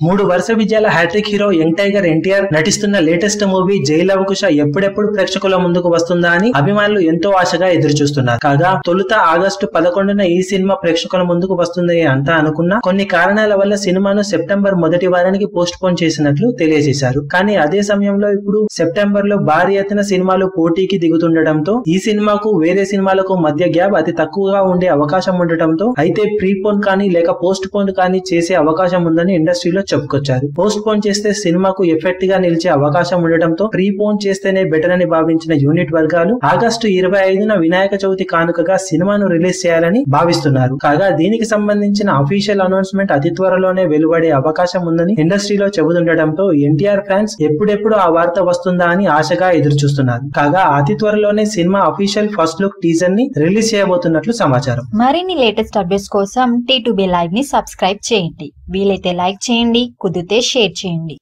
మూడు వరుస విజయాల hat trick hero young tiger NTR నటిస్తున్న లేటెస్ట్ మూవీ జైల్ అవకుశ ఎప్పుడెప్పుడు ప్రేక్షకుల ముందుకు వస్తుందా అని అభిమానులు ఎంతో ఆశగా ఎదురు చూస్తున్నారు కాగా తొలుత ఆగస్టు పదకొండున ఈ సినిమా ప్రేక్షకుల ముందుకు వస్తుంది అంతా అనుకున్నా కొన్ని కారణాల వల్ల సినిమాను సెప్టెంబర్ మొదటి వారానికి పోస్ట్ పోన్ చేసినట్లు తెలియజేశారు. కానీ అదే సమయంలో ఇప్పుడు సెప్టెంబర్లో భారీ ఎత్తున సినిమాలు పోటీకి దిగుతుండటంతో ఈ సినిమాకు వేరే సినిమాలకు మధ్య గ్యాప్ అతి తక్కువగా ఉండే అవకాశం ఉండటంతో అయితే ప్రీ పోన్ కానీ లేక పోస్ట్ పోన్ కానీ చేసే అవకాశం ఉందని ఇండస్ట్రీలో చెప్పుకొచ్చారు. పోస్ట్ పోన్ చేస్తే సినిమాకు ఎఫెక్ట్గా నిలిచే అవకాశం ఉండటంతో ప్రీ పోన్ చేస్తేనే బెటర్ అని భావించిన యూనిట్ వర్గాలు ఆగస్టు ఇరవై ఐదున వినాయక చవితి కానుకగా సినిమాను రిలీజ్ చేయాలని భావిస్తున్నారు. కాగా దీనికి సంబంధించిన అఫీషియల్ అనౌన్స్మెంట్ అతి త్వరలోనే వెలువడే అవకాశం ఉందని ఇండస్ట్రీలో చెబుతుండటంతో ఎన్టీఆర్ ఫ్యాన్స్ ఎప్పుడెప్పుడు ఆ వార్త వస్తుందా అని ఆశగా ఎదురు చూస్తున్నారు కాగా అతి త్వరలోనే సినిమా అఫీషియల్ ఫస్ట్ లుక్ టీజర్ని రిలీజ్ చేయబోతున్నట్లు సమాచారం. మరిన్ని లేటెస్ట్ అప్డేట్స్ కోసం టీ లైవ్ని సబ్స్క్రైబ్ చేయండి. వీలైతే లైక్ చేయండి. కుదిరితే షేర్ చేయండి.